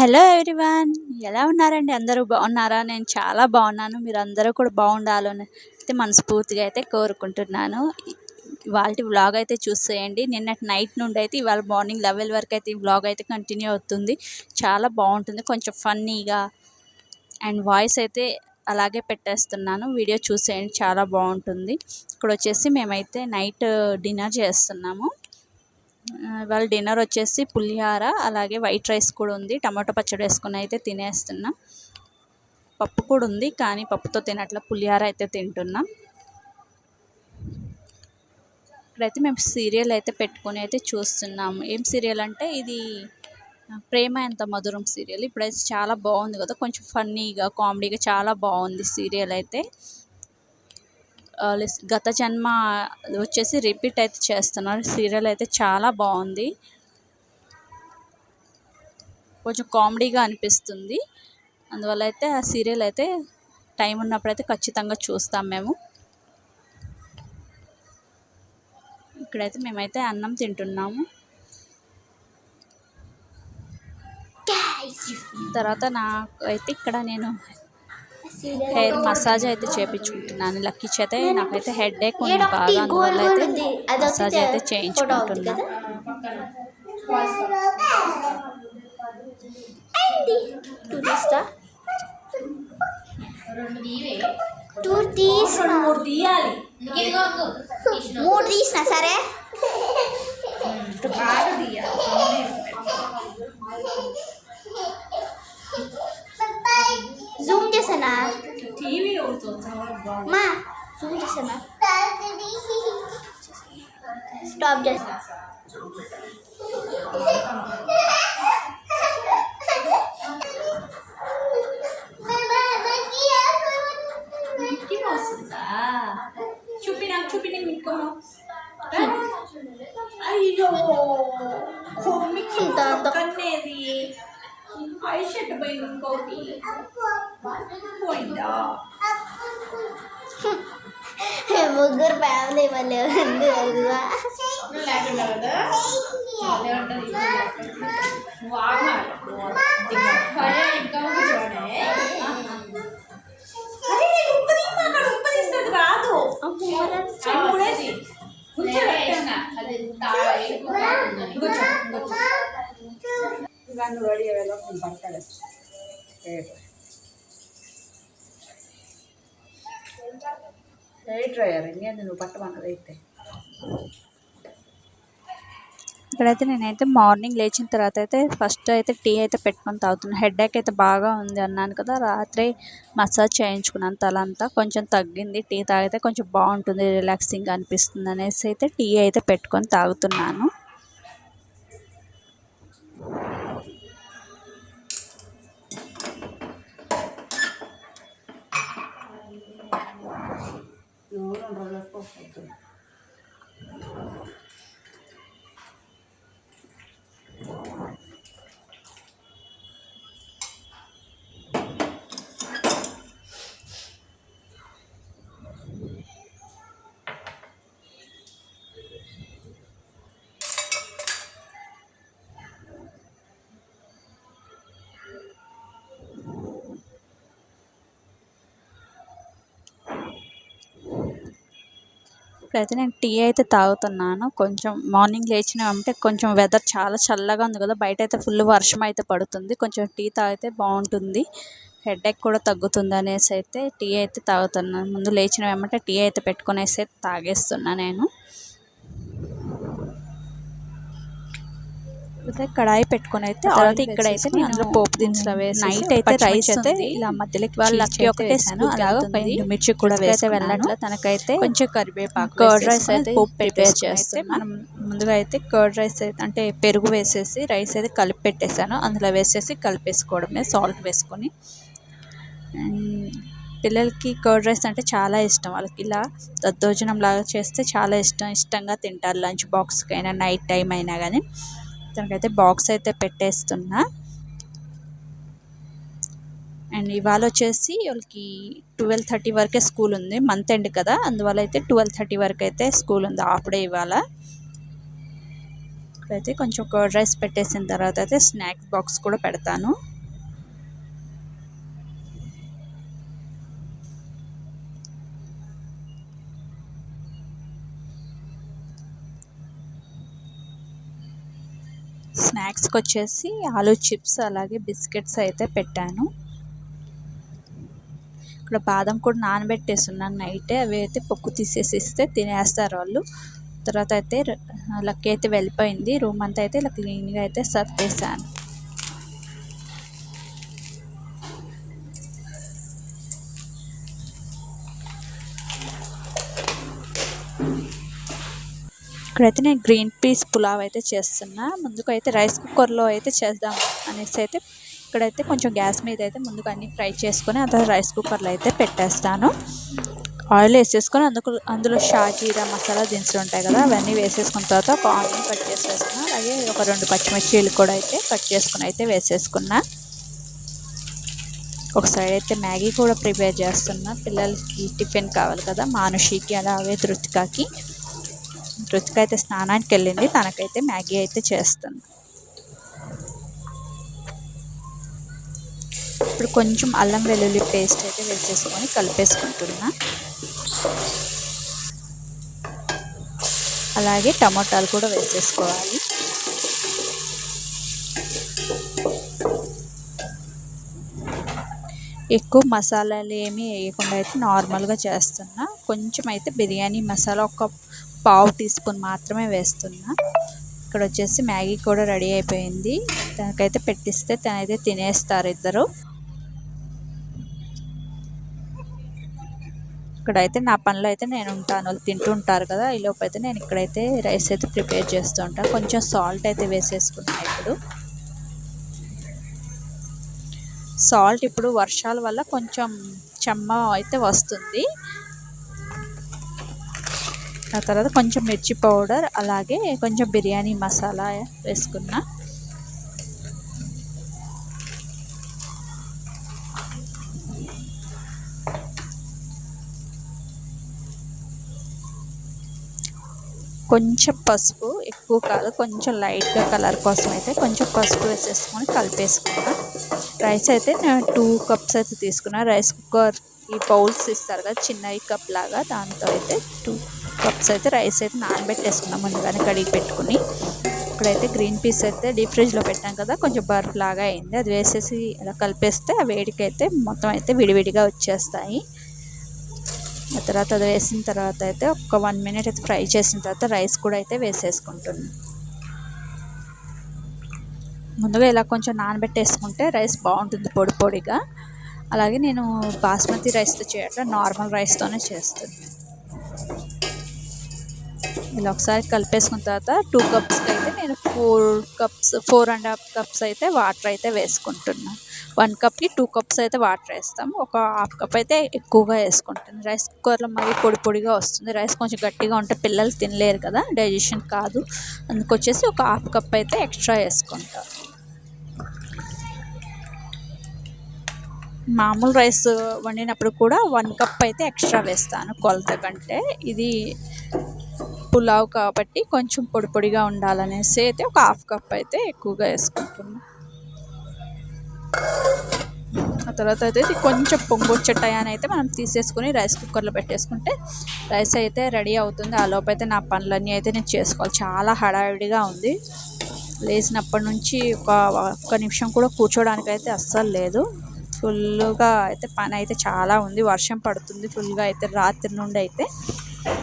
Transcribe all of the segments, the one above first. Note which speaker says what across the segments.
Speaker 1: Hello everyone ఎలా ఉన్నారండి? అందరూ బాగున్నారా? నేను చాలా బాగున్నాను. మీరు అందరూ కూడా బాగుండాలని అయితే మనస్ఫూర్తిగా అయితే కోరుకుంటున్నాను. వాళ్ళ వ్లాగ్ అయితే చూసేయండి. నిన్నటి నైట్ నుండి అయితే ఇవాళ మార్నింగ్ లెవెల్ వరకు అయితే ఈ వ్లాగ్ అయితే కంటిన్యూ అవుతుంది. చాలా బాగుంటుంది. కొంచెం ఫన్నీగా అండ్ వాయిస్ అయితే అలాగే పెట్టేస్తున్నాను. వీడియో చూసేయండి. చాలా బాగుంటుంది. ఇక్కడ వచ్చేసి మేమైతే నైట్ డిన్నర్ చేస్తున్నాము. ఇవాళ డిన్నర్ వచ్చేసి పులిహార అలాగే వైట్ రైస్ కూడా ఉంది. టమాటో పచ్చడి వేసుకుని అయితే తినేస్తున్నాం. పప్పు కూడా ఉంది కానీ పప్పుతో తినట్ల పులిహార అయితే తింటున్నాం. ఇప్పుడైతే మేము సీరియల్ అయితే పెట్టుకొని అయితే చూస్తున్నాము. ఏం సీరియల్ అంటే ఇది ప్రేమ ఎంత మధురం సీరియల్ ఇప్పుడైతే చాలా బాగుంది కదా కొంచెం ఫన్నీగా కామెడీగా చాలా బాగుంది సీరియల్ అయితే. గత జన్మ వచ్చేసి రిపీట్ అయితే చేస్తున్నారు. సీరియల్ అయితే చాలా బాగుంది. కొంచెం కామెడీగా అనిపిస్తుంది. అందువల్ల అయితే ఆ సీరియల్ అయితే టైం ఉన్నప్పుడు అయితే ఖచ్చితంగా చూస్తాం మేము. ఇక్కడైతే మేమైతే అన్నం తింటున్నాము. తర్వాత నాకు అయితే ఇక్కడ నేను హెయిర్ మసాజ్ అయితే చేపించుకుంటున్నాను. లక్కీ చేత నాకైతే హెడ్ ఏక్ ఉంది బాగా అందువల్ల అయితే మసాజ్ అయితే చేయించుకుంటున్నా.
Speaker 2: టూర్ తీసిన
Speaker 3: మూడు తీయాలి.
Speaker 2: మూడు తీసిన సరే? మా జూమ్ చేసానా స్టాప్ చేసా
Speaker 3: మిక్కీ వస్తుందా చూపి నాకు చూపి నేను మిక్కో అయ్యో మిక్కీ
Speaker 2: ఇంత అంత.
Speaker 3: కన్నేది ఐ షర్ట్ పోయింది ఇంకోటి
Speaker 2: ముగ్గురు ఫ్యామిలీ మళ్ళీ ఉంది తెలుసా?
Speaker 3: లేకుండా
Speaker 4: డ్రయర్. ఇంకేంది నువ్వు పట్టమన్నది అయితే?
Speaker 1: ఇక్కడైతే నేనైతే మార్నింగ్ లేచిన తర్వాత అయితే ఫస్ట్ అయితే టీ అయితే పెట్టుకొని తాగుతున్నాను హెడ్ ఏక్ అయితే బాగా ఉంది అన్నాను కదా రాత్రి మసాజ్ చేయించుకున్నాను తల అంతా కొంచెం తగ్గింది. టీ తాగితే కొంచెం బాగుంటుంది రిలాక్సింగ్ అనిపిస్తుంది అనేసి అయితే టీ అయితే పెట్టుకొని తాగుతున్నాను.
Speaker 4: నువ్వు రెండు రోజులకు వస్తుంది
Speaker 1: ఇప్పుడైతే నేను టీ అయితే తాగుతున్నాను. కొంచెం మార్నింగ్ లేచిన అంటే కొంచెం వెదర్ చాలా చల్లగా ఉంది కదా బయట అయితే ఫుల్ వర్షం అయితే పడుతుంది. కొంచెం టీ తాగితే బాగుంటుంది. హెడేక్ కూడా తగ్గుతుంది అనేసి అయితే టీ అయితే తాగుతున్నాను. ముందు లేచిన వెంబటే టీ అయితే పెట్టుకునేసి అయితే తాగేస్తున్నా నేను. అయితే కడాయి పెట్టుకొని అయితే తర్వాత ఇక్కడైతే నేను అందులో పోపు దినుసులు వేసి నైట్ అయితే రైస్ అయితే ఇలా మధ్యలోకి వాళ్ళకి ఒకటే అలాగా మిర్చి కూడా వేసి వెళ్ళట్ల తనకైతే కొంచెం కరివేపాకు కర్డ్ రైస్ అయితే పోపు ప్రిపేర్ చేస్తే మనం ముందుగా అయితే కర్డ్ రైస్ అయితే అంటే పెరుగు వేసేసి రైస్ అయితే కలిపి పెట్టేశాను. అందులో వేసేసి కలిపేసుకోవడమే సాల్ట్ వేసుకొని. పిల్లలకి కర్డ్ రైస్ అంటే చాలా ఇష్టం. వాళ్ళకి ఇలా దద్దోజనం లాగా చేస్తే చాలా ఇష్టం. ఇష్టంగా తింటారు లంచ్ బాక్స్కి అయినా నైట్ టైం అయినా కానీ తనకైతే బాక్స్ అయితే పెట్టేస్తున్నా. అండ్ ఇవాళ వచ్చేసి వాళ్ళకి ట్వెల్వ్ థర్టీ వరకే స్కూల్ ఉంది. మంత్ ఎండ్ కదా. అందువల్ల అయితే ట్వెల్వ్ థర్టీ వరకు అయితే స్కూల్ ఉంది. హాఫ్ డే ఇవాళ. ఇక్కడైతే కొంచెం కర్డ్ రైస్ పెట్టేసిన తర్వాత అయితే స్నాక్స్ బాక్స్ కూడా పెడతాను. స్నాక్స్కి వచ్చేసి ఆలూ చిప్స్ అలాగే బిస్కెట్స్ అయితే పెట్టాను. ఇక్కడ బాదం కూడా నానబెట్టేస్తున్నాను నైటే. అవి అయితే పొక్కు తీసేసి ఇస్తే తినేస్తారు వాళ్ళు. తర్వాత అయితే లక్కీ అయితే వెళ్ళిపోయింది. రూమ్ అంతా అయితే ఇలా క్లీన్గా అయితే సర్దేశాను ఇక్కడైతే నేను గ్రీన్ పీస్ పులావ్ అయితే చేస్తున్నా. ముందుకు అయితే రైస్ కుక్కర్లో అయితే చేద్దాం అనేసి అయితే ఇక్కడైతే కొంచెం గ్యాస్ మీద అయితే ముందుకు అన్ని ఫ్రై చేసుకొని ఆ తర్వాత రైస్ కుక్కర్లో అయితే పెట్టేస్తాను. ఆయిల్ వేసేసుకొని అందుకు అందులో షాజీరా మసాలా దినుసులు ఉంటాయి కదా అవన్నీ వేసేసుకున్న తర్వాత ఒక ఆనియన్ కట్ చేసి వేసుకున్నా అలాగే ఒక రెండు పచ్చిమిర్చీలు కూడా అయితే కట్ చేసుకుని అయితే వేసేసుకున్నా. ఒక సైడ్ అయితే మ్యాగీ కూడా ప్రిపేర్ చేస్తున్నా. పిల్లలకి టిఫిన్ కావాలి కదా మానుషికి అలాగే ధృతికాకి రుచికి అయితే స్నానానికి వెళ్ళింది. తనకైతే మ్యాగీ అయితే చేస్తుంది. ఇప్పుడు కొంచెం అల్లం వెల్లుల్లి పేస్ట్ అయితే వేసేసుకొని కలిపేసుకుంటున్నా. అలాగే టమోటాలు కూడా వేసేసుకోవాలి. ఎక్కువ మసాలాలు ఏమీ వేయకుండా అయితే నార్మల్గా చేస్తున్నా. కొంచెం అయితే బిర్యానీ మసాలా ఒక పావు టీ స్పూన్ మాత్రమే వేస్తున్నా. ఇక్కడ వచ్చేసి మ్యాగీ కూడా రెడీ అయిపోయింది. తనకైతే పెట్టిస్తే తనైతే తినేస్తారు ఇద్దరు. ఇక్కడైతే నా పనిలో అయితే నేను ఉంటాను. వాళ్ళు తింటుంటారు కదా ఈ లోపైతే అయితే నేను ఇక్కడైతే రైస్ అయితే ప్రిపేర్ చేస్తూ ఉంటాను కొంచెం సాల్ట్ అయితే వేసేసుకున్నా ఇప్పుడు. సాల్ట్ ఇప్పుడు వర్షాల వల్ల కొంచెం చెమ్మ అయితే వస్తుంది. ఆ తర్వాత కొంచెం మిర్చి పౌడర్ అలాగే కొంచెం బిర్యానీ మసాలా వేసుకున్నా. కొంచెం పసుపు ఎక్కువ కాదు కొంచెం లైట్గా కలర్ కోసం అయితే కొంచెం పసుపు వేసేసుకొని కలిపేసుకున్నా. రైస్ అయితే నేను టూ కప్స్ అయితే తీసుకున్నా. రైస్ కుక్కర్ ఈ బౌల్స్ ఇస్తారు కదా చిన్నవి కప్ లాగా దాంతో అయితే టూ కప్స్ అయితే రైస్ అయితే నానబెట్టేసుకున్నాం ముందుగానే కడిగి పెట్టుకుని. ఇక్కడైతే గ్రీన్ పీస్ అయితే డీప్ ఫ్రిడ్జ్లో పెట్టాం కదా కొంచెం బర్ఫ్ లాగా అయింది. అది వేసేసి ఇలా కలిపేస్తే ఆ వేడికైతే మొత్తం అయితే విడివిడిగా వచ్చేస్తాయి. ఆ తర్వాత అది వేసిన తర్వాత అయితే ఒక వన్ మినిట్ అయితే ఫ్రై చేసిన తర్వాత రైస్ కూడా అయితే వేసేసుకుంటున్నాను ముందుగా ఇలా కొంచెం నానబెట్టేసుకుంటే రైస్ బాగుంటుంది పొడి పొడిగా. అలాగే నేను బాస్మతి రైస్తో చేయట్లా నార్మల్ రైస్తోనే చేస్తాను ఇలా ఒకసారి కలిపేసుకున్న తర్వాత టూ కప్స్కి అయితే నేను four cups four and half cups అయితే వాటర్ అయితే వేసుకుంటున్నాను వన్ కప్కి టూ కప్స్ అయితే వాటర్ వేస్తాం ఒక హాఫ్ కప్ అయితే ఎక్కువగా వేసుకుంటాను రైస్ కుక్కర్లో మరీ పొడి పొడిగా వస్తుంది. రైస్ కొంచెం గట్టిగా ఉంటే పిల్లలు తినలేరు కదా డైజెషన్ కాదు. అందుకొచ్చేసి ఒక హాఫ్ కప్ అయితే ఎక్స్ట్రా వేసుకుంటాను మామూలు రైస్ వండినప్పుడు కూడా వన్ కప్ అయితే ఎక్స్ట్రా వేస్తాను కొలత కంటే. ఇది పులావ్ కాబట్టి కొంచెం పొడి పొడిగా ఉండాలనేసి అయితే ఒక హాఫ్ కప్ అయితే ఎక్కువగా వేసుకుంటున్నాను ఆ తర్వాత అయితే ఇది కొంచెం పొంగొచ్చే టయాన్ని అయితే మనం తీసేసుకొని రైస్ కుక్కర్లో పెట్టేసుకుంటే రైస్ అయితే రెడీ అవుతుంది. ఆ లోపు అయితే నా పనులన్నీ అయితే నేను చేసుకోవాలి. చాలా హడావిడిగా ఉంది. లేచినప్పటి నుంచి ఒక ఒక్క నిమిషం కూడా కూర్చోడానికి అయితే అస్సలు లేదు. ఫుల్గా అయితే పని అయితే చాలా ఉంది. వర్షం పడుతుంది ఫుల్గా అయితే రాత్రి నుండి అయితే.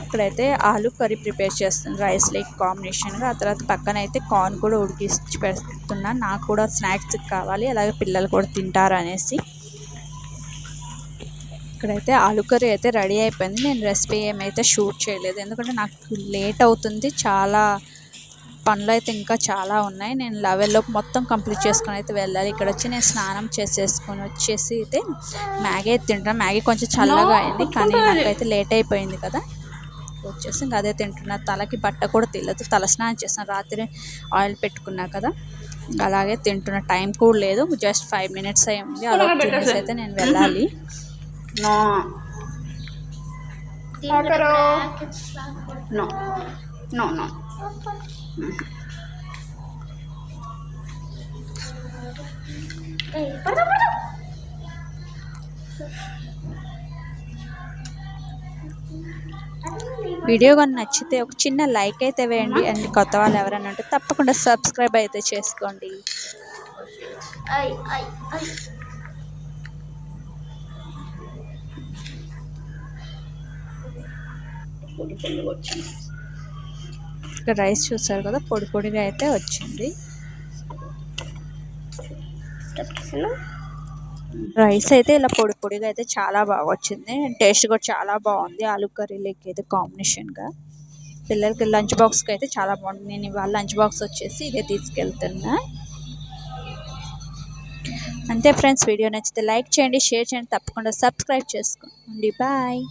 Speaker 1: ఇక్కడైతే ఆలు కర్రీ ప్రిపేర్ చేస్తుంది రైస్ లైక్ కాంబినేషన్గా ఆ తర్వాత పక్కన అయితే కార్న్ కూడా ఉడికించి పెడుతున్నాను నాకు కూడా స్నాక్స్ కావాలి అలాగే పిల్లలు కూడా తింటారు అనేసి. ఇక్కడైతే ఆలు కర్రీ అయితే రెడీ అయిపోయింది. నేను రెసిపీ ఏమైతే షూట్ చేయలేదు. ఎందుకంటే నాకు లేట్ అవుతుంది. చాలా పనులు అయితే ఇంకా చాలా ఉన్నాయి. నేను లెవెల్లోపు మొత్తం కంప్లీట్ చేసుకొని అయితే వెళ్ళాలి. ఇక్కడ వచ్చి నేను స్నానం చేసేసుకొని వచ్చేసి అయితే మ్యాగీ అయితే తింటాను మ్యాగీ కొంచెం చల్లగా అయింది కానీ నాకైతే లేట్ అయిపోయింది కదా. వచ్చేసి ఇంకా అదే తింటున్నా. తలకి బట్ట కూడా తెలియదు తల స్నానం చేస్తాను రాత్రి ఆయిల్ పెట్టుకున్నా కదా. అలాగే తింటున్న. టైం కూడా లేదు. జస్ట్ ఫైవ్ మినిట్స్ అయి ఉంది అలా తినేసి అయితే నేను వెళ్ళాలి.
Speaker 4: నో
Speaker 2: దీంట్లో
Speaker 4: నో.
Speaker 1: వీడియో కానీ నచ్చితే ఒక చిన్న లైక్ అయితే వేయండి. అండ్ కొత్త వాళ్ళు ఎవరైనా ఉంటే తప్పకుండా సబ్స్క్రైబ్ అయితే చేసుకోండి.
Speaker 2: ఐ ఐ ఐ.
Speaker 4: పొడి పొడిగా వచ్చింది.
Speaker 1: ఇక్కడ రైస్ చూసారు కదా పొడి పొడిగా అయితే వచ్చింది. రైస్ అయితే ఇలా పొడి పొడిగా అయితే చాలా బాగా వచ్చింది. టేస్ట్ కూడా చాలా బాగుంది. ఆలు కర్రీలోకి అయితే కాంబినేషన్గా పిల్లలకి లంచ్ బాక్స్కి అయితే చాలా బాగుంది. నేను ఇవాళ లంచ్ బాక్స్ వచ్చేసి ఇదే తీసుకెళ్తున్నా. అంతే ఫ్రెండ్స్ వీడియో నచ్చితే లైక్ చేయండి షేర్ చేయండి తప్పకుండా సబ్స్క్రైబ్ చేసుకోండి. బాయ్.